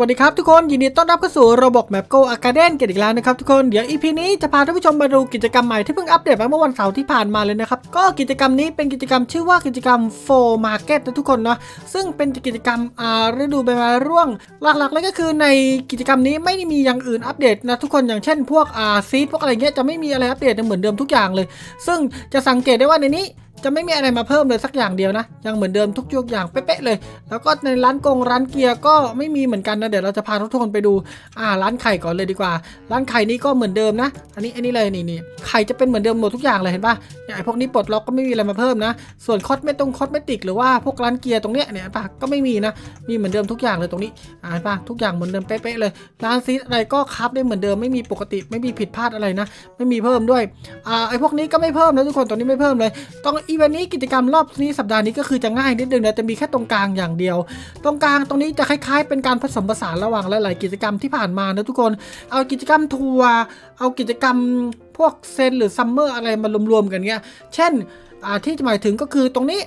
วัสดีครับทุกคน ยินดีต้อนรับเข้าสู่ระบบแมปโกอาการ์เดนกันอีกแล้วนะครับทุกคนเดี๋ยวอีพีนี้จะพาท่านผู้ชมมาดูกิจกรรมใหม่ที่เพิ่งอัปเดตมาเมื่อวันเสาร์ที่ผ่านมาเลยนะครับ ก็กิจกรรมนี้เป็นกิจกรรมชื่อว่ากิจกรรมโฟมาร์เก็ตนะทุกคนเนาะซึ่งเป็นกิจกรรมอ่าฤดูใบไม้ร่วง หลักๆเลยก็คือในกิจกรรมนี้ไม่ได้มีอย่างอื่นอัปเดตนะทุกคนอย่างเช่น พวกอ่าซีดพวกอะไรเงี้ยจะไม่มีอะไรอัปเดตเหมือนเดิมทุกอย่างเลย ซึ่งจะสังเกตได้ว่าในนี้ จะไม่มีอะไรมาเพิ่มเลยสักอย่างเดียวนะ ยังเหมือนเดิมทุกยุกอย่างเป๊ะๆเลย แล้วก็ในร้านกงร้านเกียร์ก็ไม่มีเหมือนกันนะ เดี๋ยวเราจะพาทุกคนไปดู อ่า ร้านไข่ก่อนเลยดีกว่า ร้านไข่นี้ก็เหมือนเดิมนะ อันนี้อันนี้เลยนี่นี่ไข่จะเป็นเหมือนเดิมหมดทุกอย่างเลยเห็นปะเนี่ยไอพวกนี้ปลดล็อกก็ไม่มีอะไรมาเพิ่มนะ ส่วนคอสเมตรงคอสเมติกหรือว่าพวกร้านเกียร์ตรงเนี้ยเนี่ยเห็นปะก็ไม่มีนะ มีเหมือนเดิมทุกอย่างเลยตรงนี้ อ่าเห็นปะทุกอย่างเหมือนเดิมเป๊ะๆเลย ร้านซีอะไรก็คับได้เหมือนเดิมไม่มีปกติไม่มีผิดพลาดอะไรนะ ไม่มีเพิ่มด้วย อ่าไอพวกนี้ก็ไม่เพิ่มนะทุกคนตอนนี้ไม่เพิ่มเลยต้องอีเวนต์นี้กิจกรรมรอบนี้สัปดาห์นี้ก็คือจะง่ายนิดนึงนะจะมีแค่ตรงกลางอย่างเดียว ตรงกลางตรงนี้จะคล้ายๆ เป็นการผสมผสานระหว่างหลาย ๆ กิจกรรมที่ผ่านมานะทุกคน เอากิจกรรมทัวร์เอากิจกรรมพวกเซนหรือซัมเมอร์อะไรมารวมๆกันเงี้ย เช่นอ่าที่จะหมายถึงก็คือตรงนี้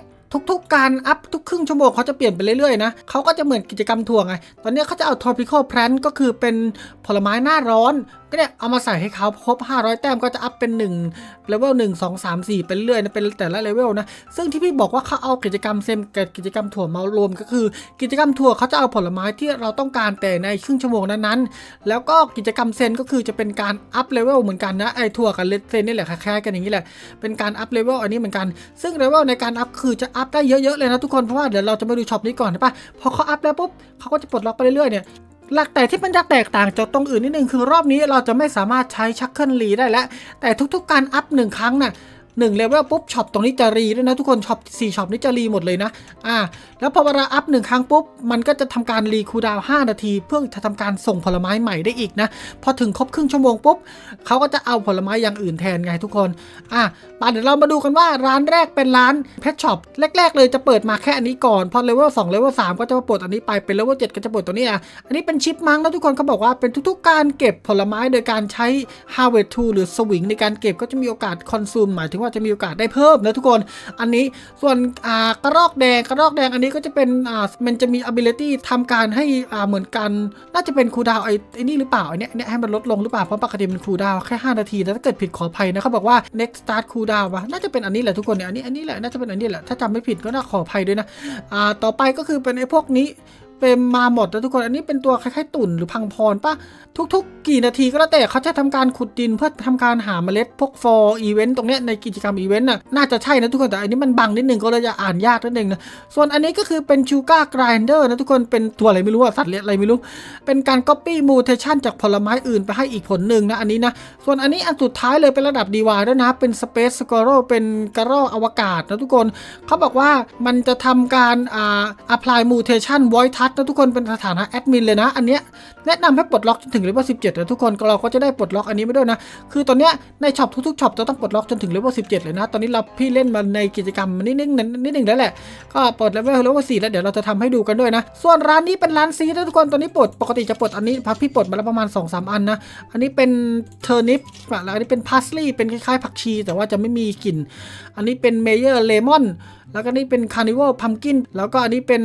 ทุกๆ การอัพทุกครึ่งชั่วโมงเขาจะเปลี่ยนไปเรื่อยๆนะเขาก็จะเหมือนกิจกรรมทัวร์ไง ตอนนี้เขาจะเอา tropical plant ก็คือเป็นผลไม้หน้าร้อน ก็เนี่ยเอามาใส่ให้เขาครบ 500 แต้มก็จะอัพเป็น1เลเวล1 2 3 4ไปเรื่อยนะเป็นแต่ละเลเวลนะ ซึ่งที่พี่บอกว่าเขาเอากิจกรรมเซมกับกิจกรรมถั่วมารวมก็คือ กิจกรรมถั่วเขาจะเอาผลไม้ที่เราต้องการแต่ในครึ่งชั่วโมงนั้นๆ แล้วก็กิจกรรมเซนก็คือจะเป็นการอัพเลเวลเหมือนกันนะไอ้ถั่วกับเลดเซนนี่แหละคล้ายๆกันอย่างนี้แหละเป็นการอัพเลเวลอันนี้เหมือนกัน ซึ่งเลเวลในการอัพคือจะอัพได้เยอะๆเลยนะทุกคนเพราะว่าเดี๋ยวเราจะมาดูช็อปนี้ก่อนนะปะพอเขาอัพแล้วปุ๊บเขาก็จะปลดล็อกไปเรื่อยๆเนี่ย หลักแต่ที่มันจะแตกต่างจากตรงอื่นนิดนึงคือรอบนี้เราจะไม่สามารถใช้ชักเกิลลีได้แล้วแต่ทุกๆการอัพหนึ่งครั้งนะ่ะ 1เลเวลปุ๊บช็อปตรงนี้จะรีด้วยนะทุกคนช็อป4ช็อปนี้จะรีหมดเลยนะอ่าแล้วพอเวลาอัพหนึ่งครั้งปุ๊บมันก็จะทำการรีคูดาวน์5นาที เพื่อจะทำการส่งผลไม้ใหม่ได้อีกนะพอถึงครบครึ่งชั่วโมงปุ๊บเขาก็จะเอาผลไม้อย่างอื่นแทนไงทุกคนอะปเดี๋ยวเรามาดูกันว่าร้านแรกเป็นร้านเพชช็อปแรก ๆ เลยจะเปิดมาแค่อันนี้ก่อนพอเลเวลสองเลเวลสามก็จะมาปลดอันนี้ไปเป็นเลเวลเจ็ดก็จะปลดตัวนี้อะอันนี้เป็นชิปมังแล้วทุกคนเขาบอกว่าเป็นทุกๆการเก็บผลไม้โดยการใช้ harvest tool หรือสวิงในการเก็บก็จะมีโอกาสคอนซูมหมายถึงว่าจะมีโอกาสได้เพิ่มนะทุกคน อันนี้ส่วนอ่ากระรอกแดงกระรอกแดงอันนี้ก็จะเป็นอ่ามันจะมี ability ทำการให้อ่าเหมือนกันน่าจะเป็นคูดาวไอ้ไอ้นี่หรือเปล่าไอ้นี้ยไอ้เนี้ยให้มันลดลงหรือเปล่าเพราะปกติมันคูดาวแค่ 5 นาทีนะถ้าเกิดผิดขออภัยนะเขาบอกว่า next start cool down วะน่าจะเป็นอันนี้แหละทุกคนเนี่ยอันนี้อันนี้แหละน่าจะเป็นอันนี้แหละถ้าจำไม่ผิดก็น่าขออภัยด้วยนะอ่าต่อไปก็คือเป็นไอ้พวกนี้ เป็นมาหมดนะทุกคน อันนี้เป็นตัวคล้ายๆตุ่นหรือพังพรปะทุก ๆ กี่นาทีก็แล้วแต่เขาจะทำการขุดดินเพื่อทำการหาเมล็ดพวก for event ตรงเนี้ยในกิจกรรมอีเวนต์น่ะน่าจะใช่นะทุกคนแต่อันนี้มันบังนิดนึงก็เลยจะอ่านยากนิดนึงนะส่วนอันนี้ก็คือเป็นชูการ์กรายเดอร์นะทุกคนเป็นตัวอะไรไม่รู้สัตว์เลี้ยงอะไรไม่รู้ เป็นการ copy mutation จากผลไม้อื่นไปให้อีกผลหนึ่งนะอันนี้นะส่วนอันนี้อันสุดท้ายเลยเป็นระดับดีวายด้วยนะเป็น Space Squirrel เป็นกระรอกอวกาศนะทุกคนเขาบอกว่ามันจะทำการอ่า apply mutation voice touch ะทุกคนเป็นสถานะแอดมินเลยนะ อันเนี้ยแนะนำให้ปลดล็อกจนถึงเลเวล17นะทุกคนเราก็จะได้ปลดล็อกอันนี้ไม่ด้วยนะ คือตอนเนี้ยในช็อปทุกๆช็อปจะต้องปลดล็อกจนถึงเลเวล17เลยนะ ตอนนี้เราพี่เล่นมาในกิจกรรมนิดนึงนิดนึงแล้วแหละ ก็ปลดเลเวลเลเวล4แล้วเดี๋ยวเราจะทำให้ดูกันด้วยนะ ส่วนร้านนี้เป็นร้านซีนะทุกคนตอนนี้ปลดปกติจะปลดอันนี้พักพี่ปลดมาแล้วประมาณ2-3อันนะ อันนี้เป็นเทอร์นิปแล้วอันนี้เป็นพาสลีย์เป็นคล้ายๆผักชี แต่ว่าจะไม่มีกลิ่น อันนี้เป็นเมเยอร์เลมอน แล้วก็นี่เป็นคาร์นิวัลพัมกินแล้วก็อันนี้เป็น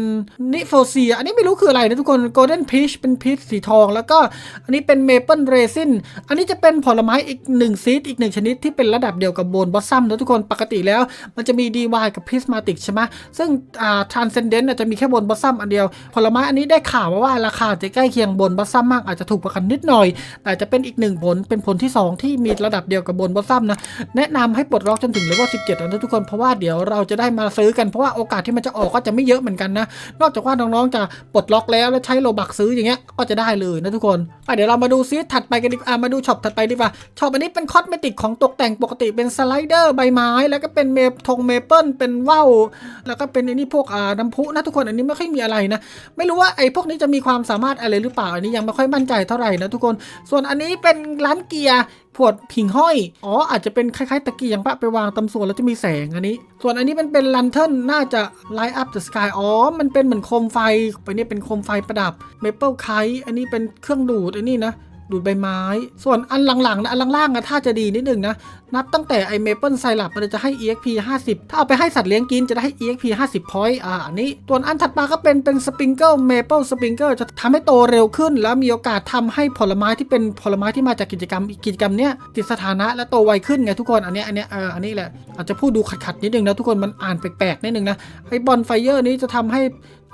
นิโฟเซียอันนี้ไม่รู้คืออะไรนะทุกคนโกลเด้นพีชเป็นพีชสีทอง แล้วก็อันนี้เป็นเมเปิลเรซินอันนี้จะเป็นผลไม้อีกหนึ่งซีดอีกหนึ่งชนิดที่เป็นระดับเดียวกับโบนบอสซัมนะทุกคนปกติแล้ว มันจะมีดีวายกับพิสมาติกใช่ไหมซึ่งอ่าทรานเซนเดนต์จะมีแค่บนบอสซัมอันเดียว ผลไม้อันนี้ได้ข่าวมาว่าราคาจะใกล้เคียงบนบอสซัมมากอาจจะถูกกว่ากันนิดหน่อย แต่จะเป็นอีกหนึ่งผลเป็นผลที่สองที่มีระดับเดียวกับบนบอสซัมนะแนะนำให้ปลดล็อกจนถึงเลเวล17นะทุกคนเพราะว่าเดี๋ยวเราจะได้มาซื้อกันเพราะว่าโอกาสที่มันจะออกก็จะไม่เยอะเหมือนกันนะ นอกจากว่าน้องๆจะปลดล็อกแล้วแล้วใช้โลบักซื้ออย่างเงี้ยก็จะได้เลยนะทุกคนอะเดี๋ยวเรามาดูซิถัดไปกันดีกว่ามาดูช็อปถัดไปดีกว่าช็อปอันนี้เป็นคอสเมติกของตกแต่งปกติเป็นสไลเดอร์ใบไม้ แล้วก็เป็นเมปทงเมเปิลเป็นว่าวแล้วก็เป็นอันนี้พวกอ่าน้ำพุนะทุกคนอันนี้ไม่ค่อยมีอะไรนะ ไม่รู้ว่าไอ้พวกนี้จะมีความสามารถอะไรหรือเปล่าอันนี้ยังไม่ค่อยมั่นใจเท่าไหร่นะทุกคน ส่วนอันนี้เป็นร้านเกียร์ พวดผิงห้อย อ๋อ อาจจะเป็นคล้ายๆตะเกียงปะไปวางตำส่วนแล้วจะมีแสงอันนี้ ส่วนอันนี้มันเป็นลันเทิลน่าจะ light up the sky อ๋อ มันเป็นเหมือนโคมไฟ ไปนี่เป็นโคมไฟประดับ maple kite อันนี้เป็นเครื่องดูดอันนี้นะ ดูดใบไม้ ส่วนอันหลังๆนะอันล่างๆอะถ้าจะดีนิดนึงนะ นับตั้งแต่ไอเมเปิลไซรัปมันจะให้ EXP 50 ถ้าเอาไปให้สัตว์เลี้ยงกินจะได้ให้ EXP 50 point อ่าอันนี้ตัวนอันถัดมาก็เป็นเป็นสปริงเกิลเมเปิลสปริงเกิลจะทำให้โตเร็วขึ้น แล้วมีโอกาสทำให้ผลไม้ที่เป็นผลไม้ที่มาจากกิจกรรมกิจกรรมเนี้ยติดสถานะและโตไวขึ้นไงทุกคนอันเนี้ยอันเนี้ยเอออันนี้แหละอาจจะพูดดูขัดๆนิดนึงนะทุกคนมันอ่านแปลกๆนิดนึงนะไอบอลไฟเยอร์นี้จะทำให้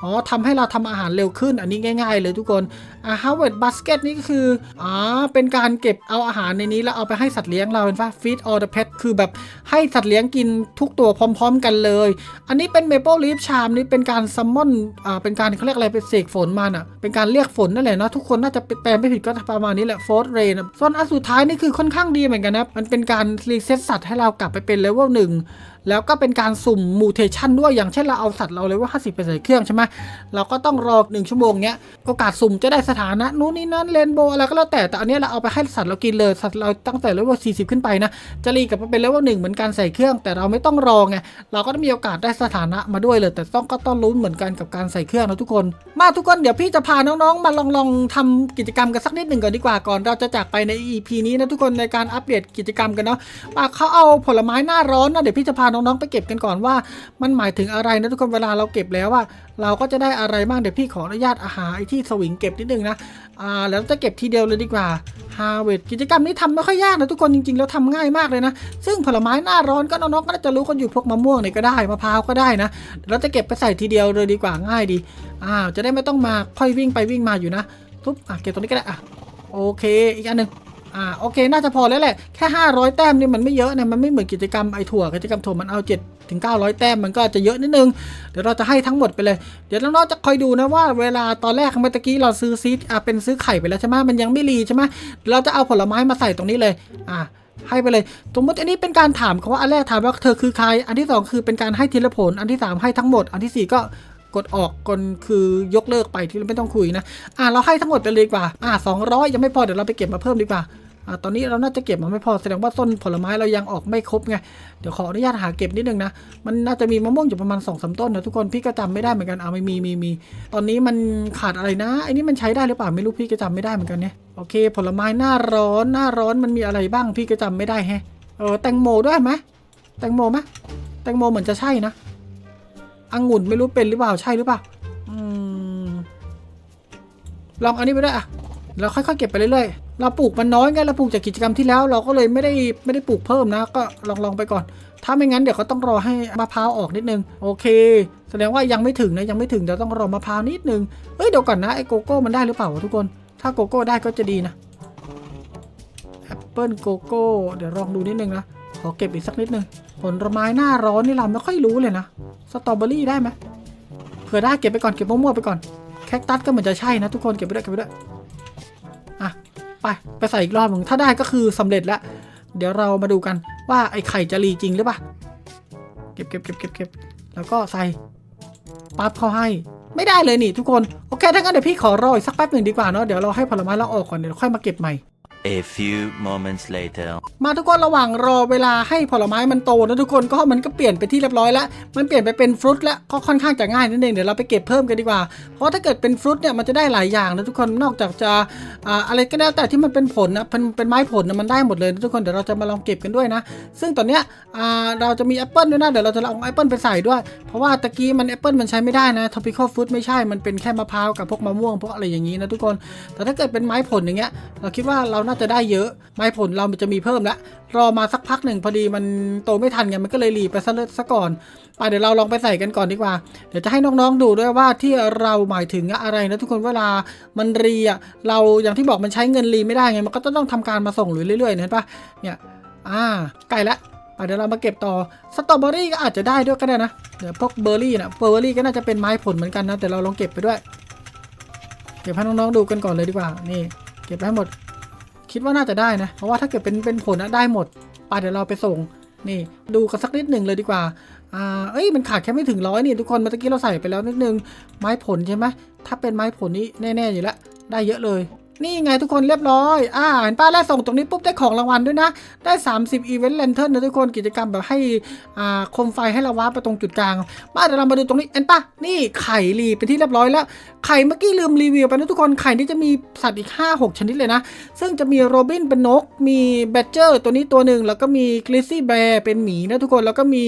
อ๋อทำให้เราทำอาหารเร็วขึ้น อันนี้ง่าย ๆ เลยทุกคนอ่า Harvard Basket นี่ก็คืออ๋อเป็นการเก็บเอาอาหารในนี้แล้วเอาไปให้สัตว์เลี้ยงเราเป็นว่า feed all the pet คือแบบให้สัตว์เลี้ยงกินทุกตัวพร้อม ๆ กันเลย อันนี้เป็น Maple Leaf Charm นี่เป็นการซัมมอนอ่าเป็นการเขาเรียกอะไรเป็นเสกฝนมาน่ะเป็นการเรียกฝนนั่นแหละเนาะทุกคนน่าจะแปลไม่ผิดก็ประมาณนี้แหละ Force Rain อะส่วนอันสุดท้ายนี่คือค่อนข้างดีเหมือนกันนะมันเป็นการรีเซ็ตสัตว์ให้เรากลับไปเป็นเลเวลหนึ่งแล้วก็เป็นการสุ่มมูเทชันด้วยอย่างเช่นเราเอาสัตว์เราเลยว่า50ไปใส่เครื่องใช่ไหมเราก็ต้องรอหนึ่งชั่วโมงเนี้ยโอกาสสุ่มจะได้สถานะนู้นนี่นั่นเรนโบว์อะไรก็แล้วแต่แต่อันนี้เราเอาไปให้สัตว์เรากินเลยสัตว์เราตั้งแต่เลเวล40 ขึ้นไปนะจะรีกับมาเป็นเลเวลหนึ่งเหมือนการใส่เครื่อง แต่เราไม่ต้องรอไงเราก็มีโอกาสได้สถานะมาด้วยเลย แต่ต้องก็ต้องลุ้นเหมือนกันกับการใส่เครื่องนะทุกคน มาทุกคนเดี๋ยวพี่จะพาน้องๆ มาลองลองทำกิจกรรมกันสักนิดหนึ่งก่อนดีกว่าก่อนเราจะจากไปใน EP นี้นะทุกคนในการอัปเดตกิจกรรมกันเนาะว่าเขาเอาผลไม้หน้าร้อนนะเดี๋ยวพี่จะพาน้องๆไปเก็บกันก่อนว่า มันหมายถึงอะไรนะทุกคนเวลาเราเก็บแล้วว่า เราก็จะได้อะไรบ้างเดี๋ยวพี่ขออนุญาตอาหารไอที่สวิงเก็บนิดนึงนะอ่าแล้วจะเก็บทีเดียวเลยดีกว่าฮาเวดกิจกรรมนี้ทำไม่ค่อยยากนะทุกคนจริงๆแล้วทำง่ายมากเลยนะ ซึ่งผลไม้หน้าร้อนก็น้องๆก็จะรู้กันอยู่พวกมะม่วงเนี่ยก็ได้มะพร้าวก็ได้นะเดี๋ยวเราจะเก็บไปใส่ทีเดียวเลยดีกว่าง่ายดีอ่าจะได้ไม่ต้องมาค่อยวิ่งไปวิ่งมาอยู่นะทุบอะเก็บตรงนี้ก็ได้อะโอเค อีกอันหนึ่ง อ่าโอเคน่าจะพอแล้วแหละแค่ 500 แต้มนี่มันไม่เยอะนะมันไม่เหมือนกิจกรรมไอถั่วกิจกรรมถั่วมันเอา7ถึง900 แต้มมันก็จะเยอะนิดนึง เดี๋ยวเราจะให้ทั้งหมดไปเลย เดี๋ยวน้องๆจะคอยดูนะว่าเวลาตอนแรกเมื่อกี้เราซื้อซีดอ่าเป็นซื้อไข่ไปแล้วใช่ไหมมันยังไม่รีใช่ไหมเราจะเอาผลไม้มาใส่ตรงนี้เลยอ่าให้ไปเลยสมมติอันนี้เป็นการถามเขาว่าอันแรกถามว่าเธอคือใคร อันที่สองคือเป็นการให้ทีละผล อันที่สามให้ทั้งหมด อันที่สี่ก็ กดออกกนคือยกเลิกไปที่เราไม่ต้องคุยนะอ่าเราให้ทั้งหมดไปเลยดีกว่าอ่าสองร้อยยังไม่พอเดี๋ยวเราไปเก็บมาเพิ่มดีกว่าอ่าตอนนี้เราน่าจะเก็บมาไม่พอแสดงว่าต้นผลไม้เรายังออกไม่ครบไงเดี๋ยวขออนุญาตหาเก็บนิดนึงนะมันน่าจะมีมะม่วงอยู่ประมาณ2อสต้นนะทุกคนพี่ก็จำไม่ได้เหมือนกันอ่าไม่มีมีมีตอนนี้มันขาดอะไรนะไอ้นี่มันใช้ได้หรือเปล่าไม่รู้พี่ก็จำไม่ได้เหมือนกันเนี่ยโอเค ผลไม้หน้าร้อนหน้าร้อนมันมีอะไรบ้างพี่ก็จำไม่ได้แฮะเออแตงโมด้วยไหมแตงโมไหมแตงโมเหมือนจะใช่นะ องุ่นไม่รู้เป็นหรือเปล่าใช่หรือเปล่าลองอันนี้ไปด้วยอะเราค่อยๆเก็บไปเรื่อยๆ เราปลูกมันน้อยไงเราปลูกจากกิจกรรมที่แล้ว เราก็เลยไม่ได้ไม่ได้ปลูกเพิ่มนะ ก็ลองลองไปก่อน ถ้าไม่งั้นเดี๋ยวเขาต้องรอให้มะพร้าวออกนิดนึง โอเค แสดงว่ายังไม่ถึงนะยังไม่ถึงเดี๋ยวต้องรอมะพร้าวนิดนึง เอ้ยเดี๋ยวก่อนนะไอ้โกโก้มันได้หรือเปล่าทุกคน ถ้าโกโก้ได้ก็จะดีนะแอปเปิลโกโก้เดี๋ยวลองดูนิดนึงนะ ขอเก็บอีกสักนิดนึง ผลไม้หน้าร้อนนี่เราไม่ค่อยรู้เลยนะ สตรอเบอรี่ได้ไหมเผื่อได้เก็บไปก่อนเก็บมั่วๆไปก่อน แคคตัสก็เหมือนจะใช่นะทุกคนเก็บไปด้วยเก็บไปด้วยอะไปไปใส่อีกรอบหนึ่งถ้าได้ก็คือสำเร็จแล้ว เดี๋ยวเรามาดูกันว่าไอ้ไข่จะรีจริงหรือเปล่าเก็บเก็บเก็บเก็บเก็บแล้วก็ใส่ปั๊บเข้าให้ ไม่ได้เลยนี่ทุกคน โอเคถ้างั้นเดี๋ยวพี่ขอรออีกสักแป๊บหนึ่งดีกว่าเนาะเดี๋ยวเราให้ผลไม้เราออกก่อนเดี๋ยวค่อยมาเก็บใหม่ A few moments later. มาทุกคนระหว่างรอเวลาให้ผลไม้มันโตนะทุกคนก็มันก็เปลี่ยนไปที่เรียบร้อยแล้ว มันเปลี่ยนไปเป็นฟรุตแล้วก็ค่อนข้างจะง่ายนั่นเองเดี๋ยวเราไปเก็บเพิ่มกันดีกว่า เพราะถ้าเกิดเป็นฟรุตเนี่ยมันจะได้หลายอย่างนะทุกคนนอกจากจะออะไรก็แล้วแต่ที่มันเป็นผลนะเป็นเป็นไม้ผลนะมันได้หมดเลยนะทุกคนเดี๋ยวเราจะมาลองเก็บกันด้วยนะ ซึ่งตอนเนี้ยเราจะมีแอปเปิลด้วยนะเดี๋ยวเราจะลองแอปเปิลไปใส่ด้วย เพราะว่าตะกี้มันแอปเปิลมันใช้ไม่ได้นะ tropical fruit ไม่ใช่มันเป็นแค่มะพร้าวกับพวกมะม่วงพวกอะไรอย่างนี้นะทุกคน แต่ถ้าเกิดเป็นไม้ผลอย่างเงี้ยเราคิดว่าเราน่าจะได้เยอะ ไม้ผลเราจะมีเพิ่มละรอมาสักพักหนึ่งพอดีมันโตไม่ทันไงมันก็เลยรีไปซะเลยซะก่อนไปเดี๋ยวเราลองไปใส่กันก่อนดีกว่า เดี๋ยวจะให้น้องๆดูด้วยว่าที่เราหมายถึงอะไรนะทุกคนเวลามันรีอะเราอย่างที่บอกมันใช้เงินรีไม่ได้ไงมันก็ต้องทำการมาส่งหรือเรื่อยๆเห็นปะเนี่ยอ่าใกล้ละไปเดี๋ยวเรามาเก็บต่อสตรอเบอรี่ก็อาจจะได้ด้วยก็ได้นะเดี๋ยวพวกเบอร์รี่นะเบอร์รี่ก็น่าจะเป็นไม้ผลเหมือนกันนะแต่เราลองเก็บไปด้วย เก็บให้น้องๆดูกันก่อนเลยดีกว่านี่ เก็บไปให้หมด คิดว่าน่าจะได้นะ เพราะว่าถ้าเกิดเป็นเป็นผลนะได้หมดไปเดี๋ยวเราไปส่งนี่ ดูกันสักนิดหนึ่งเลยดีกว่าอ่าเอ้ยมันขาดแค่ไม่ถึงร้อยนี่ทุกคนเมื่อกี้เราใส่ไปแล้วนิดนึงไม้ผลใช่ไหมถ้าเป็นไม้ผลนี้แน่ๆอยู่แล้วได้เยอะเลย นี่ไงทุกคนเรียบร้อย อ่า เห็นป้าแรกส่งตรงนี้ปุ๊บได้ของรางวัลด้วยนะ ได้ 30 Event Lantern นะทุกคนกิจกรรมแบบให้ อ่า คมไฟให้เราว้าร์ปไปตรงจุดกลาง มาเดี๋ยวเรามาดูตรงนี้เห็นป้านี่ไข่รีเป็นที่เรียบร้อยแล้ว ไข่เมื่อกี้ลืมรีวิวไปนะทุกคน ไข่นี่จะมีสัตว์อีก 5-6 ชนิดเลยนะ ซึ่งจะมีโรบินเป็นนก มีแบดเจอร์ตัวนี้ตัวหนึ่งแล้วก็มีกริซซี่แบร์เป็นหมีนะทุกคน แล้วก็มี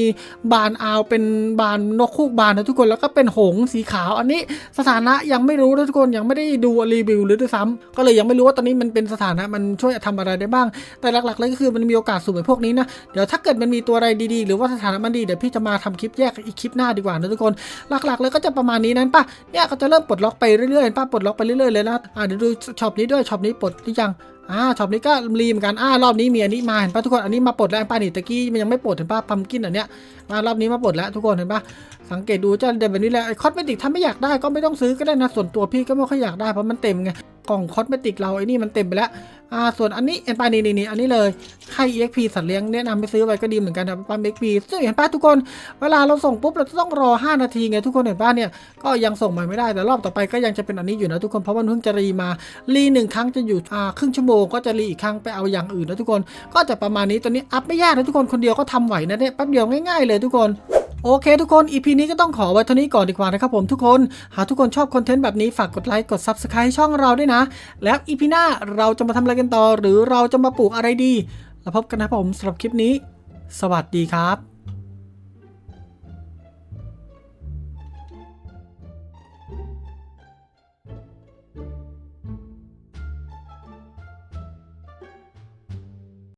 บานอาวเป็นบานนกคูกบานนะทุกคน แล้วก็เป็นหงส์สีขาว อันนี้สถานะยังไม่รู้นะทุกคน ยังไม่ได้ดูรีวิวหรือด้วยซ้ำก็เลยยังไม่รู้ว่าตอนนี้มันเป็นสถานะมันช่วยทำอะไรได้บ้าง แต่หลักๆเลยก็คือมันมีโอกาสสูงไอ้พวกนี้นะ เดี๋ยวถ้าเกิดมันมีตัวอะไรดีๆ หรือว่าสถานะมันดีเดี๋ยวพี่จะมาทำคลิปแยกอีกคลิปหน้าดีกว่านะทุกคน หลักๆเลยก็จะประมาณนี้นั้นป่ะ เนี่ยก็จะเริ่มปลดล็อกไปเรื่อยๆป่ะปลดล็อกไปเรื่อยๆเลยนะอ่าเดี๋ยวดูช็อปนี้ด้วยช็อปนี้ปลดหรือยังอ่าช็อปนี้ก็รีเหมือนกันอ่ารอบนี้มีอันนี้มาเห็นป่ะทุกคนอันนี้มาปลดแล้วป้านี่ตะกี้มันยังไม่ปลดเห็นป่ะพัมกินอันเนี้ยมารอบนี้มาปลดแล้วทุกคนเห็นป่ะสังเกตดูจะเดินแบบนี้แหละไอคอสเมติกถ้าไม่อยากได้ก็ไม่ต้องซื้อก็ได้นะส่วนตัวพี่ก็ไม่ค่อยอยากได้เพราะมันเต็มไง กล่องคอสเมติกเราไอ้นี่มันเต็มไปแล้วอ่าส่วนอันนี้เห็นป่ะนี่นี่นี่อันนี้เลยให้ EXP สัตว์เลี้ยงแนะนำไปซื้อไว้ก็ดีเหมือนกันนะปั๊ม EXP ซึ่งเห็นป่ะทุกคน เวลาเราส่งปุ๊บเราจะต้องรอ 5 นาทีไงทุกคนเห็นป่ะเนี่ยก็ยังส่งมาไม่ได้แต่รอบต่อไปก็ยังจะเป็นอันนี้อยู่นะทุกคนเพราะมันเพิ่งจะรีมารีหนึ่งครั้งจะอยู่อ่าครึ่งชั่วโมงก็จะรีอีกครั้งไปเอาอย่างอื่นนะทุกคน ก็จะประมาณนี้ตัวนี้อัพไม่ยากนะทุกคนคนเดียวก็ทำไหวนะเนี่ยแป๊บเดียวง่ายๆเลยทุกคน โอเคทุกคน EP นี้ก็ต้องขอไว้เท่านี้ก่อนดีกว่านะครับผมทุกคน หากทุกคนชอบคอนเทนต์แบบนี้ฝากกดไลค์กด Subscribe ช่องเราด้วยนะ แล้ว EP หน้าเราจะมาทำอะไรกันต่อ หรือเราจะมาปลูกอะไรดี แล้วพบกันนะผมสำหรับคลิปนี้ สวัสดีครับ